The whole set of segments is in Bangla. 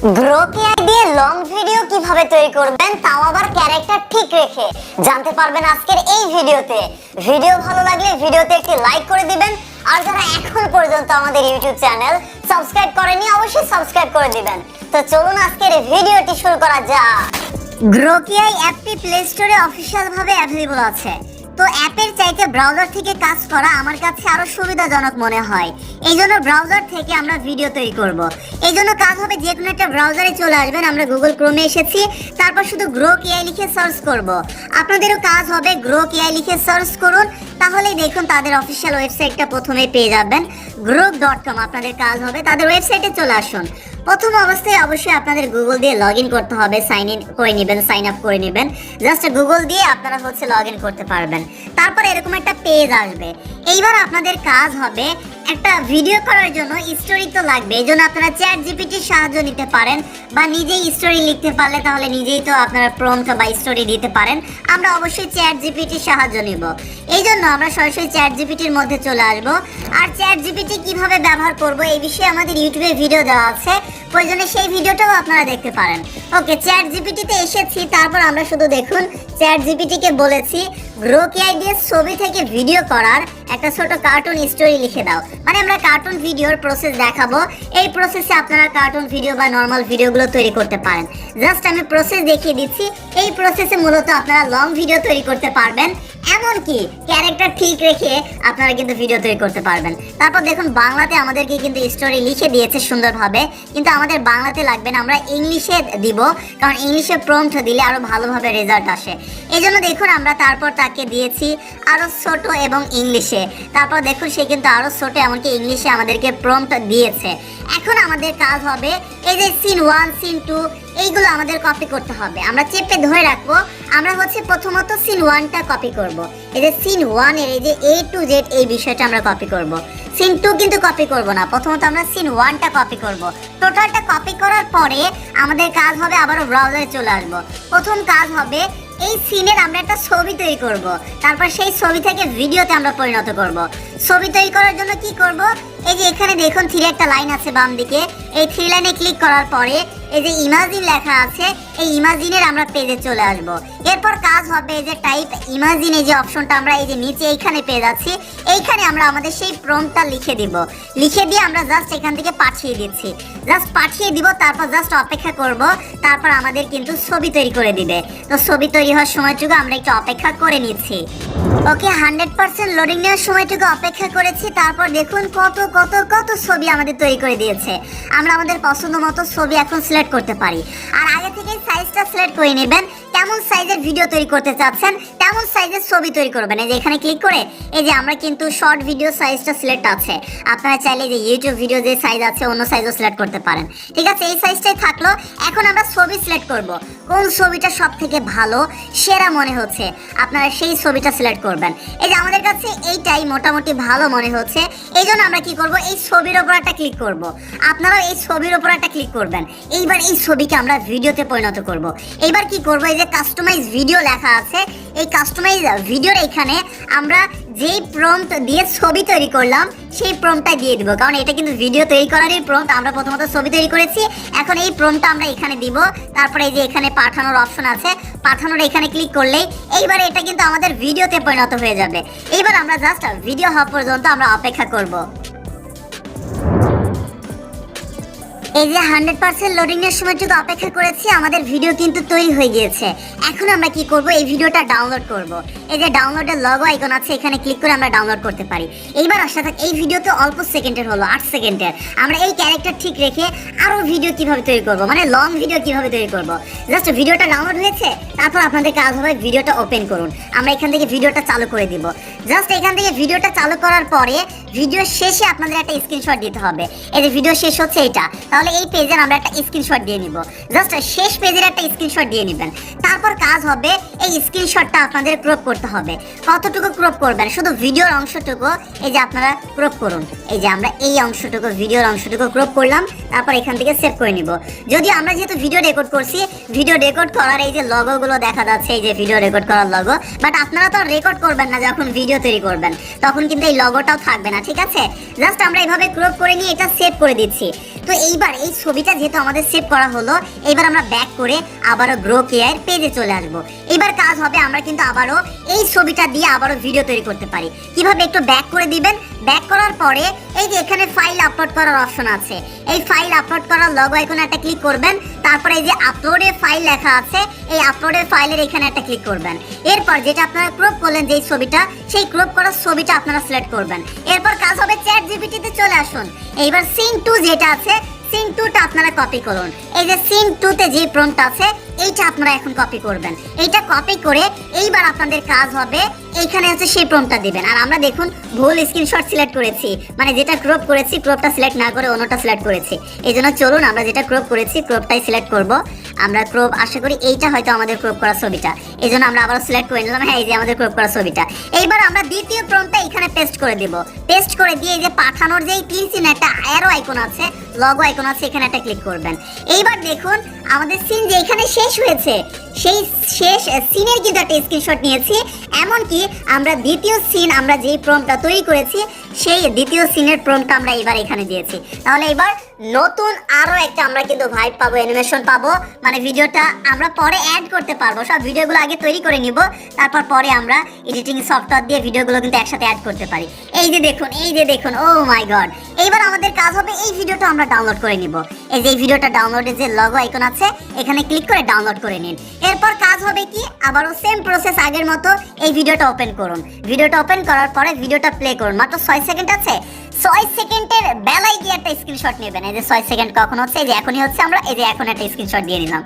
গ্রোপিআই দিয়ে লং ভিডিও কীভাবে তৈরি করবেন, তাও আবার ক্যারেক্টার ঠিক রেখে। জানতে পারবেন আজকের এই ভিডিওতে। ভিডিও ভালো লাগলে ভিডিওতে একটি লাইক করে দিবেন, আর যারা এখন পর্যন্ত আমাদের ইউটিউব চ্যানেল সাবস্ক্রাইব করেনি, অবশ্যই সাবস্ক্রাইব করে দিবেন। তো চলুন আজকের ভিডিওটি শুরু করা যাক। গ্রোকিআই অ্যাপটি প্লে স্টোরে অফিসিয়াল ভাবে অ্যাভেলেবল আছে। তো অ্যাপের চাইতে ব্রাউজার থেকে কাজ করা আমার কাছে আরও সুবিধাজনক মনে হয়। এই জন্য ব্রাউজার থেকে আমরা ভিডিও তৈরি করব। এই জন্য কাজ হবে যে কোনো একটা ব্রাউজারে চলে আসবেন, আমরা গুগল ক্রোমে এসেছি, তারপর শুধু গ্রো কেআই লিখে সার্চ করব। আপনাদেরও কাজ হবে গ্রো কেআই লিখে সার্চ করুন, তাহলেই দেখুন তাদের অফিসিয়াল ওয়েবসাইটটা প্রথমে পেয়ে যাবেন গ্রুপ ডট কম আপনাদের কাজ হবে, তাদের ওয়েবসাইটে চলে আসুন। প্রথম অবস্থায় অবশ্যই আপনাদের গুগল দিয়ে লগ ইন করতে হবে সাইন ইন করে নেবেন সাইন আপ করে নেবেন। জাস্ট গুগল দিয়ে আপনারা হচ্ছে লগ ইন করতে পারবেন। তারপর এরকম একটা পেজ আসবে। এইবার আপনাদের কাজ হবে একটা ভিডিও করার জন্য স্টোরি তো লাগবে, এই জন্য আপনারা চ্যাট জিপিটির সাহায্য নিতে পারেন বা নিজেই স্টোরি লিখতে পারলে তাহলে নিজেই তো আপনারা প্রম্পট বা স্টোরি দিতে পারেন, আমরা অবশ্যই চ্যাট জিপিটির সাহায্য নিব। এই জন্য আমরা সরাসরি চ্যাট জিপিটির মধ্যে চলে আসব। আর চ্যাট জিপিটি কীভাবে ব্যবহার করব এই বিষয়ে আমাদের ইউটিউবে ভিডিও দেওয়া আছে, প্রয়োজনে সেই ভিডিওটাও আপনারা দেখতে পারেন। ওকে চ্যাট জিপিটিতে এসেছি, তারপর আমরা শুধু দেখুন চ্যাট জিপিটিকে বলেছি গ্রোকিআই দিয়ে ছবি থেকে ভিডিও করার একটা ছোট কার্টুন স্টোরি লিখে দাও। মানে আমরা কার্টুন ভিডিওর প্রসেস দেখাবো। এই প্রসেসে আপনারা কার্টুন ভিডিও বা নর্মাল ভিডিওগুলো তৈরি করতে পারেন। জাস্ট আমি প্রসেস দেখিয়ে দিচ্ছি। এই প্রসেসে মূলত আপনারা লং ভিডিও তৈরি করতে পারবেন। এমনকি ক্যারেক্টার ঠিক রেখে আপনারা কিন্তু ভিডিও তৈরি করতে পারবেন। তারপর দেখুন, বাংলাতে আমাদেরকে কিন্তু স্টোরি লিখে দিয়েছে সুন্দরভাবে। কিন্তু আমাদের বাংলাতে লাগবে না, আমরা ইংলিশে দিব, কারণ ইংলিশে প্রম্পট দিলে আরও ভালোভাবে রেজাল্ট আসে। এই জন্য দেখুন, আমরা তারপর তাকে দিয়েছি আরও ছোট এবং ইংলিশে। তারপর দেখুন, সে কিন্তু আরও ছোট, এমনকি ইংলিশে আমাদেরকে প্রম্পট দিয়েছে। এখন আমাদের কাজ হবে, এই যে সিন ওয়ান সিন টু এইগুলো আমাদের কপি করতে হবে আমরা চেপে ধরে রাখব আমরা হচ্ছে প্রথমত সিন ওয়ানটা কপি করব। এই যে সিন ওয়ানের এই যে এ টু জেড এই বিষয়টা আমরা কপি করব। সিন টু কিন্তু কপি করব না প্রথমত আমরা সিন ওয়ানটা কপি করব। টোটালটা কপি করার পরে আমাদের কাজ হবে আবারও ব্রাউজারে চলে আসব প্রথম কাজ হবে, এই সিনের আমরা একটা ছবি তৈরি করব। তারপর সেই ছবি থেকে ভিডিওতে আমরা পরিণত করব। ছবি তৈরি করার জন্য কি করব এই যে এখানে দেখুন থ্রি একটা লাইন আছে বাম দিকে। এই থ্রি লাইনে ক্লিক করার পরে এই যে ইমাজিন লেখা আছে, এই ইমাজিনের আমরা পেজে চলে আসব। এরপর কাজ হবে এই যে টাইপ ইমাজিন এই যে অপশনটা আমরা এই যে নিচে এইখানে পেয়ে যাচ্ছি এইখানে আমরা আমাদের সেই প্রমটা লিখে দিব। লিখে দিয়ে আমরা জাস্ট এখান থেকে পাঠিয়ে দিচ্ছি। জাস্ট পাঠিয়ে দিব, তারপর জাস্ট অপেক্ষা করব। তারপর আমাদের কিন্তু ছবি তৈরি করে দিবে। তো ছবি তৈরি হওয়ার সময়টুকু আমরা একটু অপেক্ষা করে নিচ্ছি। ওকে হান্ড্রেড পার্সেন্ট লোডিং নেওয়ার সময়টুকু অপেক্ষা করেছি। তারপর দেখুন কত কত কত ছবি আমাদের তৈরি করে দিয়েছে। আমরা আমাদের পছন্দ মতো ছবি এখন সিলেক্ট করতে পারি। আর আগে থেকে সাইজটা সিলেক্ট করে নেবেন। কেমন সাইজের ভিডিও তৈরি করতে চাচ্ছেন, তেমন সাইজের ছবি তৈরি করবেন। এই যে এখানে ক্লিক করে, এই যে আমরা কিন্তু শর্ট ভিডিও সাইজটা সিলেক্ট আছে। আপনারা চাইলে যে ইউটিউব ভিডিও যে সাইজ আছে, অন্য সাইজও সিলেক্ট করতে পারেন। ঠিক আছে, এই সাইজটাই থাকল। এখন আমরা ছবি সিলেক্ট করব। কোন ছবিটা সব থেকে ভালো, সেরা মনে হচ্ছে? আপনারা সেই ছবিটা সিলেক্ট করবেন। এই যে আমাদের কাছে এইটাই মোটামুটি ভালো মনে হচ্ছে। এই জন্য আমরা কি করব? এই ছবির ওপর একটা ক্লিক করব। আপনারাও এই ছবির ওপর একটা ক্লিক করবেন। এইবার এই ছবিকে আমরা ভিডিওতে পরিণত করব। এইবার কি করব? এই যে কাস্টমাইজ ভিডিও লেখা আছে, এই কাস্টমাইজ ভিডিওর এখানে আমরা যেই প্রম্পট দিয়ে ছবি তৈরি করলাম, সেই প্রম্পটটা দিয়ে দিব। কারণ এটা কিন্তু ভিডিও তৈরি করারই প্রম্পট আমরা প্রথমত ছবি তৈরি করেছি। এখন এই প্রম্পটটা আমরা এখানে দিব। তারপরে এই যে এখানে পাঠানোর অপশন আছে, পাঠানোর এখানে ক্লিক করলেই এইবার এটা কিন্তু আমাদের ভিডিওতে পরিণত হয়ে যাবে। এইবার আমরা জাস্ট ভিডিও হওয়া পর্যন্ত আমরা অপেক্ষা করব। এই যে হান্ড্রেড পার্সেন্ট লোডিং এর সময়টুকু অপেক্ষা করেছি, আমাদের ভিডিও কিন্তু তৈরি হয়ে গিয়েছে। এখন আমরা কি করব? এই ভিডিওটা ডাউনলোড করব। এই যে ডাউনলোডের লগো আইকন আছে, এখানে ক্লিক করে আমরা ডাউনলোড করতে পারি। এইবার আসা থাক, এই ভিডিও তো অল্প সেকেন্ডের হলো, আট সেকেন্ডের আমরা এই ক্যারেক্টার ঠিক রেখে আরও ভিডিও কীভাবে তৈরি করব? মানে লং ভিডিও কীভাবে তৈরি করব? জাস্ট ভিডিওটা ডাউনলোড হয়েছে, তারপর আপনাদের কাজ হবে ভিডিওটা ওপেন করুন। আমরা এখান থেকে ভিডিওটা চালু করে দিব। জাস্ট এখান থেকে ভিডিওটা চালু করার পরে ভিডিও শেষে আপনাদের একটা স্ক্রিনশট দিতে হবে। এই যে ভিডিও শেষ হচ্ছে এটা, তাহলে এই পেজের আমরা একটা স্ক্রিনশট দিয়ে নিব। জাস্ট শেষ পেজের একটা স্ক্রিনশট দিয়ে নেবেন। তারপর কাজ হবে, এই স্ক্রিনশটটা আপনাদের ক্রপ করতে হবে। কতটুকু ক্রপ করবেন? শুধু ভিডিওর অংশটুকু, এই যে আপনারা ক্রপ করুন। এই যে আমরা এই অংশটুকু ভিডিওর অংশটুকু ক্রপ করলাম, তারপর এখান থেকে সেভ করে নিব। যদি আমরা যেহেতু ভিডিও রেকর্ড করছি ভিডিও রেকর্ড করার এই যে লগোগুলো দেখা যাচ্ছে, এই যে ভিডিও রেকর্ড করার লগো বাট আপনারা তো রেকর্ড করবেন না যখন ভিডিও তৈরি করবেন, তখন কিন্তু এই লগোটাও থাকবে না। ঠিক আছে? জাস্ট আমরা এভাবে ক্রপ করে নিয়ে এটা সেভ করে দিচ্ছি। তো এইবার এই ছবিটা যেহেতু আমাদের সেভ করা হলো, এইবার আমরা ব্যাক করে আবারও গ্রো কেয়ার পেজে চলে আসব। এবার কাজ হবে আমরা কিন্তু আবারও এই ছবিটা দিয়ে আবারও ভিডিও তৈরি করতে পারি। কীভাবে একটু ব্যাক করে দিবেন? ব্যাক করার পরে এই যে এখানে ফাইল আপলোড করার অপশন আছে। এই ফাইল আপলোড করার লগো আইকনে একটা ক্লিক করবেন, তারপরে এই যে আপলোডে ফাইল লেখা আছে, এই আপলোডের ফাইলের এখানে একটা ক্লিক করবেন। এরপর যেটা আপনারা ক্রপ করলেন যেই ছবিটা, সেই ক্রপ করার ছবিটা আপনারা সিলেক্ট করবেন। এরপর কাজ হবে চ্যাট জিপিটিতে চলে আসুন। এইবার সিন টু যেটা আছে সিন টুটা আপনারা কপি করুন। এই যে সিন টুতে যে প্রম্পট আছে এইটা আপনারা এখন কপি করবেন। এইটা কপি করে এইবার আপনাদের কাজ হবে, এইখানে হচ্ছে সেই প্রমটা দেবেন। আর আমরা দেখুন, ভুল স্ক্রিনশট সিলেক্ট করেছি। মানে যেটা ক্রপ করেছি ক্রপটা সিলেক্ট না করে অন্যটা সিলেক্ট করেছি। এই জন্য চলুন, আমরা যেটা ক্রপ করেছি ক্রপটাই সিলেক্ট করব। আমরা ক্রপ আশা করি এইটা হয়তো আমাদের ক্রপ করা ছবিটা। এই জন্য আমরা আবার সিলেক্ট করে নিলাম হ্যাঁ এই যে আমাদের ক্রপ করা ছবিটা। এইবার আমরা দ্বিতীয় প্রম্পটটা এখানে পেস্ট করে দেব। পেস্ট করে দিয়ে এই যে পাঠানোর যেই তীর চিহ্ন, একটা অ্যারো আইকন আছে লগো আইকন আছে, এখানে একটা ক্লিক করবেন। এইবার দেখুন, আমাদের সিন যে এখানে শেষ হয়েছে, সেই শেষ সিনের কিন্তু একটা স্ক্রিনশট নিয়েছি। এমনকি আমরা দ্বিতীয় সিন আমরা যেই প্রম্পটটা তৈরি করেছি, সেই দ্বিতীয় সিনের প্রম্পটটা আমরা এবার এখানে দিয়েছি। তাহলে এবার নতুন আরও একটা আমরা কিন্তু ভাইব পাবো অ্যানিমেশন পাবো। মানে ভিডিওটা আমরা পরে অ্যাড করতে পারব। সব ভিডিওগুলো আগে তৈরি করে নিব, তারপর পরে আমরা এডিটিং সফটওয়্যার দিয়ে ভিডিওগুলো কিন্তু একসাথে অ্যাড করতে পারি। এই যে দেখুন, এই যে দেখুন ও মাই গড এইবার আমাদের কাজ হবে এই ভিডিওটা আমরা ডাউনলোড করে নিব। এই যে এই ভিডিওটা ডাউনলোডের যে লগো আইকন আছে, এখানে ক্লিক করে ডাউনলোড করে নিন। এরপর কাজ হবে কি? আবারও সেম প্রসেস আগের মতো এই ভিডিওটা ওপেন করুন। ভিডিওটা ওপেন করার পরে ভিডিওটা প্লে করুন। মাত্র ছয় সেকেন্ড আছে? ছয় সেকেন্ডের বেলায় গিয়ে একটা স্ক্রিনশট নেবেন। এই যে ছয় সেকেন্ড কখন হচ্ছে, এই যে এখনই হচ্ছে, আমরা এই যে এখন একটা স্ক্রিনশট দিয়ে নিলাম।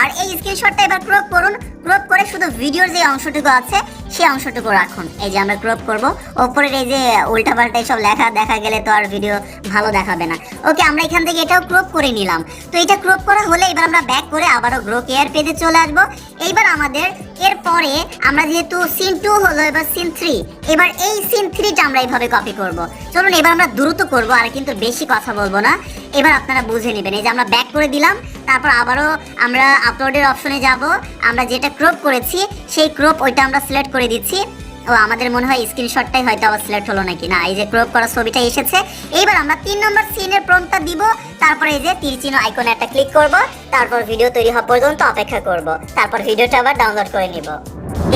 আর এই স্ক্রিনশটটা এবার প্রয়োগ করুন ক্রপ করে শুধু ভিডিওর যে অংশটুকু আছে, সেই অংশটুকু রাখুন। এই যে আমরা ক্রপ করব, ওপরের এই যে উল্টাপাল্টা সব লেখা দেখা গেলে তো আর ভিডিও ভালো দেখাবে না। ওকে, আমরা এখান থেকে এটাও ক্রপ করে নিলাম। তো এটা ক্রপ করা হলে এবার আমরা ব্যাক করে আবারও গ্রো কেয়ার পেজে চলে আসব। এইবার আমাদের এরপরে আমরা যেহেতু সিন টু হলো, এবার সিন থ্রি এবার এই সিন থ্রিটা আমরা এইভাবে কপি করব। চলুন, এবার আমরা দ্রুত করব, আর কিন্তু বেশি কথা বলব না। এবার আপনারা বুঝে নেবেন। এই যে আমরা ব্যাক করে দিলাম তারপর আবারও আমরা আপলোডের অপশনে যাব। আমরা যেটা ক্রপ করেছি, সেই ক্রপ ওইটা আমরা সিলেক্ট করে দিচ্ছি। ও, আমাদের মনে হয় স্ক্রিনশটটাই হয়তো আবার সিলেক্ট হলো নাকি? না, এই যে ক্রপ করা ছবিটা এসেছে। এইবার আমরা তিন নম্বর সিনের প্রমটা দিব। তারপরে এই যে তীর চিহ্ন আইকনে একটা ক্লিক করব। তারপর ভিডিও তৈরি হওয়া পর্যন্ত অপেক্ষা করব। তারপর ভিডিওটা আবার ডাউনলোড করে নিব।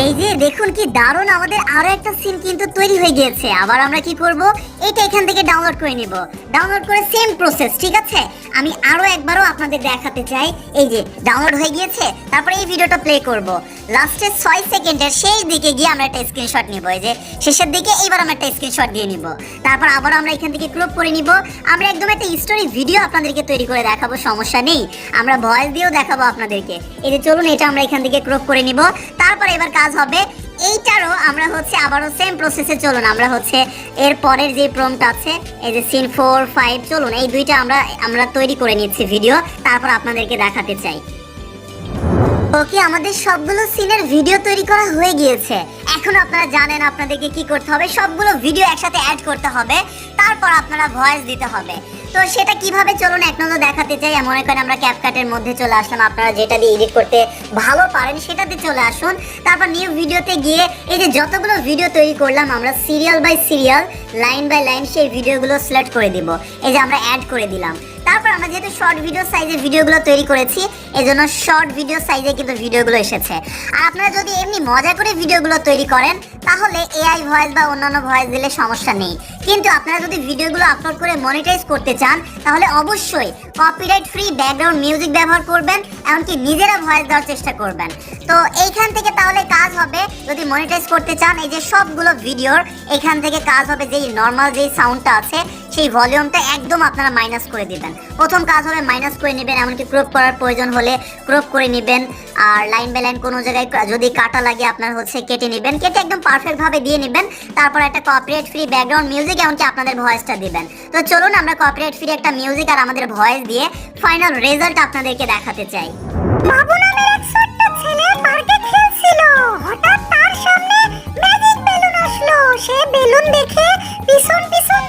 এই যে দেখুন কি দারুণ আমাদের আরও একটা সিন কিন্তু তৈরি হয়ে গিয়েছে। আবার আমরা কি করব? এটা এখান থেকে ডাউনলোড করে নিব। ডাউনলোড করে সেম প্রসেস ঠিক আছে? আমি আরও একবারও আপনাদের দেখাতে চাই। এই যে ডাউনলোড হয়ে গিয়েছে, তারপরে এই ভিডিওটা প্লে করব। লাস্টে ছয় সেকেন্ডের শেষ দিকে গিয়ে আমরা একটা স্ক্রিনশট নিব। এই যে শেষের দিকে এইবার আমরা একটা স্ক্রিনশট দিয়ে নিব। তারপর আবার আমরা এখান থেকে ক্রপ করে নিব। আমরা একদম একটা স্টোরি ভিডিও আপনাদেরকে তৈরি করে দেখাবো, সমস্যা নেই। আমরা ভয়েস দিয়েও দেখাবো আপনাদেরকে। এই যে চলুন, এটা আমরা এখান থেকে ক্রপ করে নিব। তারপর এবার কাজ হবে। এইটারও আমরা হচ্ছে আবারও সেম প্রসেসে চলুন। আমরা হচ্ছে এর পরের যে প্রমটা আছে, এই যে সিন ফোর ফাইভ চলুন। এই দুইটা আমরা আমরা তৈরি করে নিচ্ছি ভিডিও তারপর আপনাদেরকে দেখাতে চাই। ওকে, আমাদের সবগুলো সিনের ভিডিও তৈরি করা হয়ে গিয়েছে। এখন আপনারা জানেন আপনাদেরকে কি করতে হবে। সবগুলো ভিডিও একসাথে অ্যাড করতে হবে। তারপর আপনারা ভয়েস দিতে হবে। তো সেটা কীভাবে চলুন এক নজর দেখাতে চাই। মনে করেন আমরা ক্যাপকাটের মধ্যে চলে আসলাম। আপনারা যেটা দিয়ে এডিট করতে ভালো পারেন সেটাতে চলে আসুন। তারপর নিউ ভিডিওতে গিয়ে এই যে যতগুলো ভিডিও তৈরি করলাম, আমরা serial by serial line by line সেই ভিডিওগুলো সিলেক্ট করে দিব। এই যে আমরা অ্যাড করে দিলাম। তারপর আমরা যেহেতু শর্ট ভিডিও সাইজের ভিডিওগুলো তৈরি করেছি, এজন্য শর্ট ভিডিও সাইজে কিন্তু ভিডিওগুলো এসেছে। আর আপনারা যদি এমনি মজা করে ভিডিওগুলো তৈরি করেন, তাহলে এআই ভয়েস বা অন্যান্য ভয়েস দিলে সমস্যা নেই। কিন্তু আপনারা যদি ভিডিওগুলো আপলোড করে মনিটাইজ করতে চান, তাহলে অবশ্যই কপিরাইট ফ্রি ব্যাকগ্রাউন্ড মিউজিক ব্যবহার করবেন, এমনকি নিজেরা ভয়েস দেওয়ার চেষ্টা করবেন। তো এইখান থেকে তাহলে কাজ হবে, যদি মনিটাইজ করতে চান, এই যে সবগুলো ভিডিওর এখান থেকে কাজ হবে যেই নর্মাল যেই সাউন্ডটা আছে সেই ভলিউমটা একদম আপনারা মাইনাস করে দিবেন। প্রথম কাজ হবে মাইনাস করে নেবেন, এমনকি ক্রপ করার প্রয়োজন হলে ক্রপ করে নেবেন। আর লাইন বাই লাইন কোনো জায়গায় যদি কাটা লাগে, আপনার হচ্ছে কেটে নেবেন। কেটে একদম পারফেক্ট ভাবে দিয়ে নেবেন। তারপর একটা কপিরাইট ফ্রি ব্যাকগ্রাউন্ড মিউজিক এমনকি আপনাদের ভয়েসটা দিবেন। তো চলুন আমরা কপিরাইট ফ্রি একটা মিউজিক আর আমাদের ভয়েস দিয়ে ফাইনাল রেজাল্ট আপনাদেরকে দেখাতে চাই। সে বেলুন দেখে পিছন পিছন